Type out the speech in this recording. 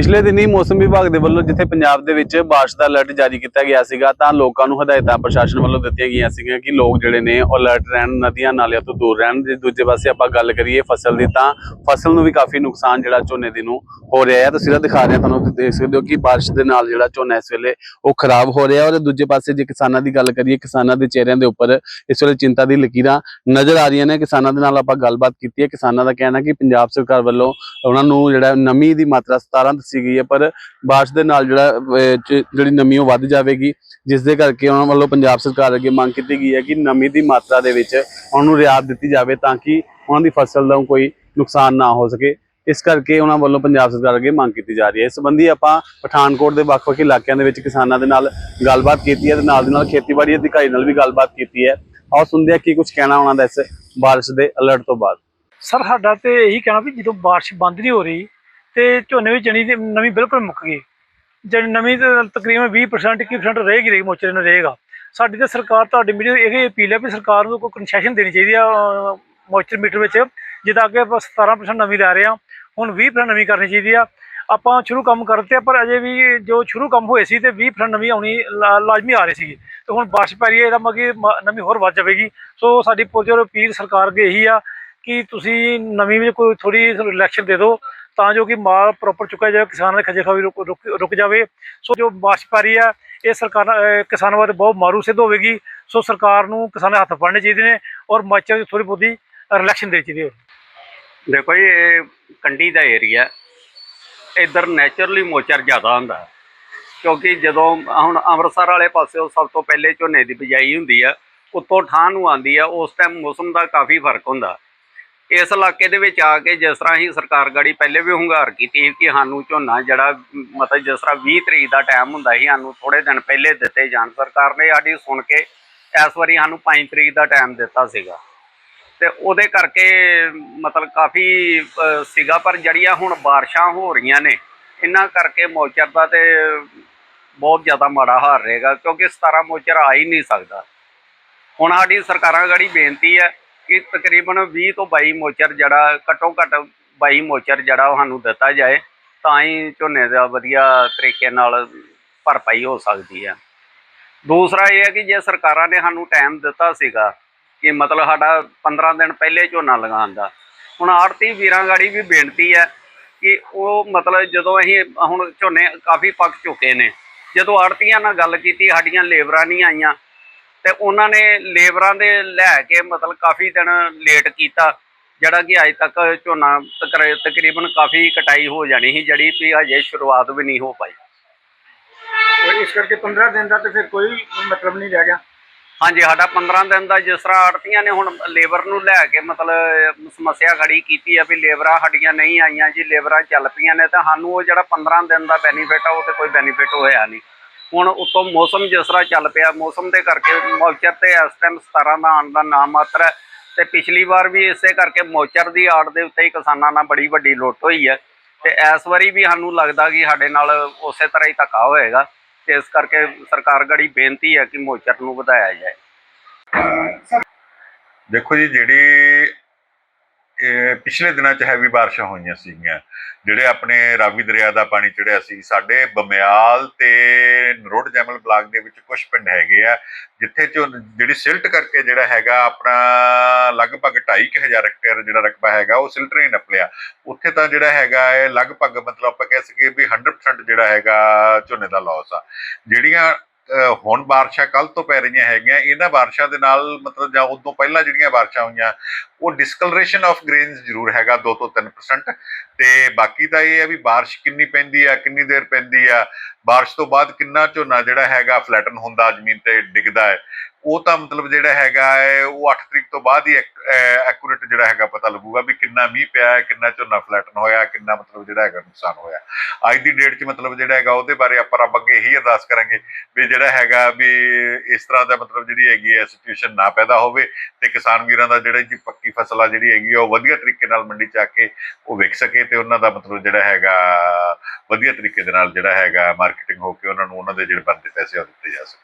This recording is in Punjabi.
ਪਿਛਲੇ ਦਿਨੀ ਮੌਸਮ ਵਿਭਾਗ ਦੇ ਵੱਲੋਂ ਜਿੱਥੇ ਪੰਜਾਬ ਦੇ ਵਿੱਚ ਬਾਰਿਸ਼ ਦਾ ਅਲਰਟ ਜਾਰੀ ਕੀਤਾ ਗਿਆ ਸੀਗਾ, ਤਾਂ ਲੋਕਾਂ ਨੂੰ ਹਦਾਇਤਾਂ ਪ੍ਰਸ਼ਾਸਨ ਵੱਲੋਂ ਦਿੱਤੀਆਂ ਗਈਆਂ ਸੀਗੀਆਂ ਕਿ ਲੋਕ ਜਿਹੜੇ ਨੇ ਉਹ ਅਲਰਟ ਰਹਿਣ, ਨਦੀਆਂ ਨਾਲਿਆਂ ਤੋਂ ਦੂਰ ਰਹਿਣ। ਜੇ ਦੂਜੇ ਪਾਸੇ ਆਪਾਂ ਗੱਲ ਕਰੀਏ ਫਸਲ ਦੀ, ਤਾਂ ਫਸਲ ਨੂੰ ਵੀ ਕਾਫੀ ਨੁਕਸਾਨ ਜਿਹੜਾ ਝੋਨੇ ਦੀ ਨੂੰ ਹੋ ਰਿਹਾ ਹੈ। ਤਸਵੀਰਾਂ ਦਿਖਾ ਰਹੇ ਤੁਹਾਨੂੰ ਤੁਸੀਂ ਦੇਖ ਸਕਦੇ ਹੋ ਕਿ ਬਾਰਿਸ਼ ਦੇ ਨਾਲ ਜਿਹੜਾ ਝੋਨਾ ਇਸ ਵੇਲੇ ਉਹ ਖਰਾਬ ਹੋ ਰਿਹਾ ਔਰ ਦੂਜੇ ਪਾਸੇ ਜੇ ਕਿਸਾਨਾਂ ਦੀ ਗੱਲ ਕਰੀਏ, ਕਿਸਾਨਾਂ ਦੇ ਚਿਹਰਿਆਂ ਦੇ ਉੱਪਰ ਇਸ ਵੇਲੇ ਚਿੰਤਾ ਦੀ ਲਕੀਰਾਂ ਨਜ਼ਰ ਆ ਰਹੀਆਂ ਨੇ। ਕਿਸਾਨਾਂ ਦੇ ਨਾਲ ਆਪਾਂ ਗੱਲਬਾਤ ਕੀਤੀ ਹੈ। ਕਿਸਾਨਾਂ ਦਾ ਕਹਿਣਾ ਕਿ ਪੰਜਾਬ ਸਰਕਾਰ ਵੱਲੋਂ ਉਹਨਾਂ ਨੂੰ ਜਿਹੜਾ ਨਮੀ ਦੀ ਮਾਤਰਾ 17 ਦੱਸੀ ਗਈ ਹੈ ਪਰ ਬਾਰਿਸ਼ ਦੇ ਨਾਲ ਜਿਹੜਾ ਜਿਹੜੀ ਨਮੀ ਉਹ ਵੱਧ ਜਾਵੇਗੀ ਜਿਸ ਦੇ ਕਰਕੇ ਉਹਨਾਂ ਵੱਲੋਂ ਪੰਜਾਬ ਸਰਕਾਰ ਅੱਗੇ ਮੰਗ ਕੀਤੀ ਗਈ ਹੈ ਕਿ ਨਮੀ ਦੀ ਮਾਤਰਾ ਦੇ ਵਿੱਚ ਉਹਨਾਂ ਨੂੰ ਰਿਆਇਤ ਦਿੱਤੀ ਜਾਵੇ ਤਾਂ ਕਿ ਉਹਨਾਂ ਦੀ ਫਸਲ ਦਾ ਕੋਈ ਨੁਕਸਾਨ ਨਾ ਹੋ ਸਕੇ। ਇਸ ਕਰਕੇ ਉਹਨਾਂ ਵੱਲੋਂ ਪੰਜਾਬ ਸਰਕਾਰ ਅੱਗੇ ਮੰਗ ਕੀਤੀ ਜਾ ਰਹੀ ਹੈ। ਇਸ ਸੰਬੰਧੀ ਆਪਾਂ ਪਠਾਨਕੋਟ ਦੇ ਵੱਖ-ਵੱਖ ਇਲਾਕਿਆਂ ਦੇ ਵਿੱਚ ਕਿਸਾਨਾਂ ਦੇ ਨਾਲ ਗੱਲਬਾਤ ਕੀਤੀ ਹੈ ਤੇ ਨਾਲ ਦੇ ਨਾਲ ਖੇਤੀਬਾੜੀ ਅਧਿਕਾਰੀ ਨਾਲ ਵੀ ਗੱਲਬਾਤ ਕੀਤੀ ਹੈ। ਆਓ ਸੁਣਦੇ ਹਾਂ ਕੀ ਕੁਝ ਕਹਿਣਾ ਉਹਨਾਂ ਦਾ ਇਸ ਬਾਰਿਸ਼ ਦੇ ਅਲਰਟ ਤੋਂ ਬਾਅਦ। ਸਰ, ਸਾਡਾ ਤੇ ਇਹੀ ਕਹਿਣਾ ਵੀ ਜਦੋਂ ਬਾਰਿਸ਼ ਬੰਦ ਨਹੀਂ ਹੋ ਰਹੀ ਤੇ ਝੋਨੇ ਵੀ ਜਣੀ ਦੀ ਨਵੀਂ ਬਿਲਕੁਲ ਮੁੱਕ ਗਈ। ਜਣੀ ਨਵੀਂ ਤਕਰੀਬਨ 20% 21% ਰਹੇਗੀ ਰਹੇਗੀ ਮੋਚਰੇ ਨੂੰ ਰਹੇਗਾ। ਸਾਡੀ ਤਾਂ ਸਰਕਾਰ, ਤੁਹਾਡੀ ਮੀਡੀਆ ਇਹ ਅਪੀਲ ਹੈ ਵੀ ਸਰਕਾਰ ਨੂੰ ਕੋਈ ਕਨਸੈਸ਼ਨ ਦੇਣੀ ਚਾਹੀਦੀ ਆ ਮੋਇਸਚਰ ਮੀਟਰ ਵਿੱਚ। ਜਿੱਦਾਂ ਅੱਗੇ ਆਪਾਂ 17% ਨਵੀਂ ਲੈ ਰਹੇ ਹਾਂ, ਹੁਣ 20% ਨਵੀਂ ਕਰਨੀ ਚਾਹੀਦੀ ਆ। ਆਪਾਂ ਸ਼ੁਰੂ ਕੰਮ ਕਰਤੇ ਪਰ ਅਜੇ ਵੀ ਜੋ ਸ਼ੁਰੂ ਕੰਮ ਹੋਏ ਸੀ ਤੇ 20% ਨਵੀਂ ਆਉਣੀ ਲਾ- ਲਾਜ਼ਮੀ ਆ ਰਹੀ ਸੀਗੀ। ਤੇ ਹੁਣ ਬਾਰਿਸ਼ ਪੈ ਰਹੀ ਹੈ, ਇਹਦਾ ਮਗੀ ਨਵੀਂ ਹੋਰ ਵੱਧ ਜਾਵੇਗੀ। ਸੋ ਸਾਡੀ ਪੁਰਜੋਰ ਅਪੀਲ ਸਰਕਾਰ ਅੱਗੇ ਇਹੀ ਆ ਕਿ ਤੁਸੀਂ ਨਵੀਂ ਵਿੱਚ ਕੋਈ ਥੋੜੀ ਰਿਲੈਕਸ਼ਨ ਦੇ ਦਿਓ, ਤਾਂ ਜੋ ਕਿ ਮਾਲ ਪ੍ਰੋਪਰ ਚੁੱਕਿਆ ਜਾਵੇ, ਕਿਸਾਨਾਂ ਦੇ ਖੱਜੇ ਖਾਵੀ ਰੁਕ, ਰੁਕ- ਰੁਕ ਜਾਵੇ। ਸੋ ਜੋ ਬਾਰਿਸ਼ ਆ, ਇਹ ਸਰਕਾਰ ਕਿਸਾਨਾਂ ਵਾਸਤੇ ਬਹੁਤ ਮਾਰੂ ਸਿੱਧ ਹੋਵੇਗੀ। ਸੋ ਸਰਕਾਰ ਨੂੰ ਕਿਸਾਨਾਂ ਹੱਥ ਫੜਨੇ ਚਾਹੀਦੇ ਨੇ ਔਰ ਮਾਚਾ ਦੀ ਥੋੜੀ ਬਹੁਤੀ ਰਿਲੈਕਸ਼ਨ ਦੇਣੀ ਚਾਹੀਦੀ ਹੈ ਦੇਖੋ ਜੀ, ਇਹ ਕੰਢੀ ਦਾ ਏਰੀਆ ਇੱਧਰ ਨੇਚਰਲੀ ਮੋਚਰ ਜ਼ਿਆਦਾ ਹੁੰਦਾ। ਕਿਉਂਕਿ ਜਦੋਂ ਹੁਣ ਅੰਮ੍ਰਿਤਸਰ ਵਾਲੇ ਪਾਸਿਓਂ ਸਭ ਤੋਂ ਪਹਿਲੇ ਝੋਨੇ ਦੀ ਬਿਜਾਈ ਹੁੰਦੀ ਆ, ਉੱਤੋਂ ਠਾਂ ਨੂੰ ਆਂਦੀ ਆ, ਉਸ ਟਾਈਮ ਮੌਸਮ ਦਾ ਕਾਫੀ ਫ਼ਰਕ ਹੁੰਦਾ। ਇਸ ਇਲਾਕੇ ਦੇ ਵਿੱਚ ਆ ਕੇ ਜਿਸ ਤਰ੍ਹਾਂ ਹੀ ਸਰਕਾਰ ਗਾੜੀ ਪਹਿਲੇ ਵੀ ਹੁੰਗਾਰ ਕੀਤੀ ਸੀ ਕਿ ਸਾਨੂੰ ਝੋਨਾ ਜਿਹੜਾ ਮਤਲਬ ਜਿਸ ਤਰ੍ਹਾਂ 20 ਤਰੀਕ ਦਾ ਟਾਈਮ ਹੁੰਦਾ ਸੀ, ਸਾਨੂੰ ਥੋੜੇ ਦਿਨ ਪਹਿਲੇ ਦਿੱਤੇ ਜਾਣ। ਸਰਕਾਰ ਨੇ ਸਾਡੀ ਸੁਣ ਕੇ ਇਸ ਵਾਰੀ ਸਾਨੂੰ 5 ਤਰੀਕ ਦਾ ਟਾਈਮ ਦਿੱਤਾ ਸੀਗਾ। ਤੇ ਉਹਦੇ ਕਰਕੇ ਮਤਲਬ ਕਾਫੀ ਸੀਗਾ, ਪਰ ਜੜੀਆਂ ਹੁਣ ਬਾਰਿਸ਼ਾਂ ਹੋ ਰਹੀਆਂ ਨੇ, ਇਹਨਾਂ ਕਰਕੇ ਮੋਚਰ ਦਾ ਤੇ ਬਹੁਤ ਜ਼ਿਆਦਾ ਮਾੜਾ ਹਾਰ ਰਹੇਗਾ, ਕਿਉਂਕਿ 17 ਮੋਚਰ ਆ ਹੀ ਨਹੀਂ ਸਕਦਾ। ਹੁਣ ਸਾਡੀ ਸਰਕਾਰਾਂ ਗਾੜੀ ਬੇਨਤੀ ਹੈ ਕਿ ਤਕਰੀਬਨ 20 ਤੋਂ 22 ਮੋਚਰ ਜਿਹੜਾ, ਘੱਟੋ ਘੱਟ 22 ਮੋਚਰ ਜਿਹੜਾ ਉਹ ਸਾਨੂੰ ਦਿੱਤਾ ਜਾਏ, ਤਾਂ ਹੀ ਝੋਨੇ ਦਾ ਵਧੀਆ ਤਰੀਕੇ ਨਾਲ ਭਰਪਾਈ ਹੋ ਸਕਦੀ ਹੈ। ਦੂਸਰਾ ਇਹ ਹੈ ਕਿ ਜੇ ਸਰਕਾਰਾਂ ਨੇ ਸਾਨੂੰ ਟਾਈਮ ਦਿੱਤਾ ਸੀਗਾ ਕਿ ਮਤਲਬ ਸਾਡਾ 15 ਦਿਨ ਪਹਿਲੇ ਝੋਨਾ ਲਗਾਉਣ ਦਾ, ਹੁਣ ਆੜਤੀ ਵੀਰਾਂ ਗਾੜੀ ਵੀ ਬੇਨਤੀ ਹੈ ਕਿ ਉਹ ਮਤਲਬ ਜਦੋਂ ਅਸੀਂ ਹੁਣ ਝੋਨੇ ਕਾਫੀ ਪੱਕ ਚੁੱਕੇ ਨੇ, ਜਦੋਂ ਆੜਤੀਆਂ ਨਾਲ ਗੱਲ ਕੀਤੀ, ਸਾਡੀਆਂ ਲੇਬਰਾਂ ਨਹੀਂ ਆਈਆਂ ਤੇ ਉਹਨਾਂ ਨੇ ਲੇਬਰਾਂ ਦੇ ਲੈ ਕੇ ਮਤਲਬ ਕਾਫੀ ਦਿਨ ਲੇਟ ਕੀਤਾ ਜਿਹੜਾ ਕਿ ਅਜੇ ਤੱਕ ਝੋਨਾ ਤਕਰ- ਤਕਰੀਬਨ ਕਾਫੀ ਕਟਾਈ ਹੋ ਜਾਣੀ ਸੀ ਜਿਹੜੀ ਵੀ ਹਜੇ ਸ਼ੁਰੂਆਤ ਵੀ ਨਹੀਂ ਹੋ ਪਾਈ। ਇਸ ਕਰਕੇ 15 ਦਿਨ ਦਾ ਤੇ ਫਿਰ ਕੋਈ ਮਤਲਬ ਨਹੀਂ ਰਹਿ ਗਿਆ? ਹਾਂਜੀ ਸਾਡਾ 15 ਦਿਨ ਦਾ ਜਿਸ ਤਰ੍ਹਾਂ ਆੜਤੀਆਂ ਨੇ ਹੁਣ ਲੇਬਰ ਨੂੰ ਲੈ ਕੇ ਮਤਲਬ ਸਮੱਸਿਆ ਖੜੀ ਕੀਤੀ ਆ ਵੀ ਲੇਬਰਾਂ ਸਾਡੀਆਂ ਨਹੀਂ ਆਈਆਂ ਜੀ ਲੇਬਰਾਂ ਚੱਲ ਪਈਆਂ ਨੇ ਤਾਂ ਸਾਨੂੰ ਉਹ ਜਿਹੜਾ 15 ਦਿਨ ਦਾ ਬੈਨੀਫਿਟ ਆ ਉਹ ਤੇ ਕੋਈ ਬੈਨੀਫਿਟ ਹੋਇਆ ਨਹੀਂ। ਹੁਣ ਉਤੋਂ ਮੌਸਮ ਜਿਸ ਤਰ੍ਹਾਂ ਚੱਲ ਪਿਆ, ਮੌਸਮ ਦੇ ਕਰਕੇ ਮੌਚਰ ਤੇ ਇਸ ਟਾਈਮ 17 ਦਾ ਆਉਣ ਦਾ ਨਾਮ ਮਾਤਰ ਹੈ ਤੇ ਪਿਛਲੀ ਵਾਰ ਵੀ ਇਸੇ ਕਰਕੇ ਮੌਚਰ ਦੀ ਆੜ ਦੇ ਉੱਤੇ ਹੀ ਕਿਸਾਨਾਂ ਨਾਲ ਬੜੀ ਵੱਡੀ ਲੁੱਟ ਹੋਈ ਹੈ ਤੇ ਇਸ ਵਾਰੀ ਵੀ ਸਾਨੂੰ ਲੱਗਦਾ ਕਿ ਸਾਡੇ ਨਾਲ ਉਸੇ ਤਰ੍ਹਾਂ ਹੀ ਧੱਕਾ ਹੋਏਗਾ ਤੇ ਇਸ ਕਰਕੇ ਸਰਕਾਰ ਗੜੀ ਬੇਨਤੀ ਹੈ ਕਿ ਮੌਚਰ ਨੂੰ ਵਧਾਇਆ ਜਾਏ। ਦੇਖੋ ਜੀ, ਜਿਹੜੀ ਇਹ ਪਿਛਲੇ ਦਿਨਾਂ 'ਚ ਹੈਵੀ ਬਾਰਿਸ਼ਾਂ ਹੋਈਆਂ ਸੀਗੀਆਂ। ਜਿਹੜੇ ਆਪਣੇ ਰਾਵੀ ਦਰਿਆ ਦਾ ਪਾਣੀ ਚੜਿਆ ਸੀ, ਸਾਡੇ ਬਮਿਆਲ ਤੇ ਨਰੋੜ ਜੈਮਲ ਬਲਾਕ ਦੇ ਵਿੱਚ ਕੁਝ ਪਿੰਡ ਹੈਗੇ ਆ, ਜਿੱਥੇ ਚੋਂ ਜਿਹੜੀ ਸਿਲਟ ਕਰਕੇ ਜਿਹੜਾ ਹੈਗਾ ਆਪਣਾ ਲਗਭਗ 2.5000 ਹੈਕਟੇਅਰ ਜਿਹੜਾ ਰਕਬਾ ਹੈਗਾ, ਉਹ ਸਿਲਟ ਨੇ ਨਪਲਿਆ। ਉੱਥੇ ਤਾਂ ਜਿਹੜਾ ਹੈਗਾ ਹੈ ਲਗਭਗ ਮਤਲਬ ਆਪਾਂ ਕਹਿ ਸਕੀਏ ਵੀ 100% ਜਿਹੜਾ ਹੈਗਾ ਝੋਨੇ ਦਾ ਲਾਸ ਆ। ਜਿਹੜੀਆਂ ਹੁਣ ਬਾਰਿਸ਼ਾਂ ਕੱਲ ਤੋਂ ਪੈ ਰਹੀਆਂ ਹੈਗੀਆਂ। ਇਹਨਾਂ ਬਾਰਿਸ਼ਾਂ ਦੇ ਨਾਲ, ਮਤਲਬ ਜਾਂ ਉਦੋਂ ਪਹਿਲਾਂ ਜਿਹੜੀਆਂ ਬਾਰਿਸ਼ਾਂ ਹੋਈਆਂ, ਉਹ ਡਿਸਕਲਰੇਸ਼ਨ ਆਫ ਗ੍ਰੇਨਸ ਜ਼ਰੂਰ ਹੈਗਾ 2 ਤੋਂ 3% ਤੇ ਬਾਕੀ ਤਾਂ ਇਹ ਹੈ ਵੀ ਬਾਰਿਸ਼ ਕਿੰਨੀ ਪੈਂਦੀ ਆ, ਕਿੰਨੀ ਦੇਰ ਪੈਂਦੀ ਆ। ਬਾਰਿਸ਼ ਤੋਂ ਬਾਅਦ ਕਿੰਨਾ ਝੋਨਾ ਜਿਹੜਾ ਹੈਗਾ ਫਲੈਟਨ ਹੁੰਦਾ, ਜ਼ਮੀਨ ਤੇ ਡਿੱਗਦਾ ਹੈ। ਉਹ ਤਾਂ ਮਤਲਬ ਜਿਹੜਾ ਹੈਗਾ ਹੈ, ਉਹ 8 ਤਰੀਕ ਤੋਂ ਬਾਅਦ ਹੀ ਐਕੂਰੇਟ ਜਿਹੜਾ ਹੈਗਾ ਪਤਾ ਲੱਗੂਗਾ ਵੀ ਕਿੰਨਾ ਮੀਂਹ ਪਿਆ ਹੈ, ਕਿੰਨਾ ਝੋਨਾ ਫਲੈਟਨ ਹੋਇਆ ਕਿੰਨਾ ਮਤਲਬ ਜਿਹੜਾ ਹੈਗਾ ਨੁਕਸਾਨ ਹੋਇਆ ਅੱਜ ਦੀ ਡੇਟ 'ਚ ਮਤਲਬ ਜਿਹੜਾ ਹੈਗਾ ਉਹਦੇ ਬਾਰੇ ਆਪਾਂ ਰੱਬ ਅੱਗੇ ਇਹੀ ਅਰਦਾਸ ਕਰਾਂਗੇ ਵੀ ਜਿਹੜਾ ਹੈਗਾ ਵੀ ਇਸ ਤਰ੍ਹਾਂ ਦਾ ਮਤਲਬ ਜਿਹੜੀ ਹੈਗੀ ਹੈ ਸਿਚੁਏਸ਼ਨ ਨਾ ਪੈਦਾ ਹੋਵੇ ਤੇ ਕਿਸਾਨ ਵੀਰਾਂ ਦਾ ਜਿਹੜਾ ਜੀ ਪੱਕੀ ਫਸਲ ਆ ਜਿਹੜੀ ਹੈਗੀ ਆ, ਉਹ ਵਧੀਆ ਤਰੀਕੇ ਨਾਲ ਮੰਡੀ 'ਚ ਆ ਕੇ ਉਹ ਵਿਕ ਸਕੇ ਤੇ ਉਹਨਾਂ ਦਾ ਮਤਲਬ ਜਿਹੜਾ ਹੈਗਾ ਵਧੀਆ ਤਰੀਕੇ ਦੇ ਨਾਲ ਜਿਹੜਾ ਹੈਗਾ ਮਾਰਕੀਟਿੰਗ ਹੋ ਕੇ ਉਹਨਾਂ ਨੂੰ, ਉਹਨਾਂ ਦੇ ਜਿਹੜੇ ਬਣਦੇ ਪੈਸੇ ਉਹ ਦਿੱਤੇ ਜਾ ਸਕੇ।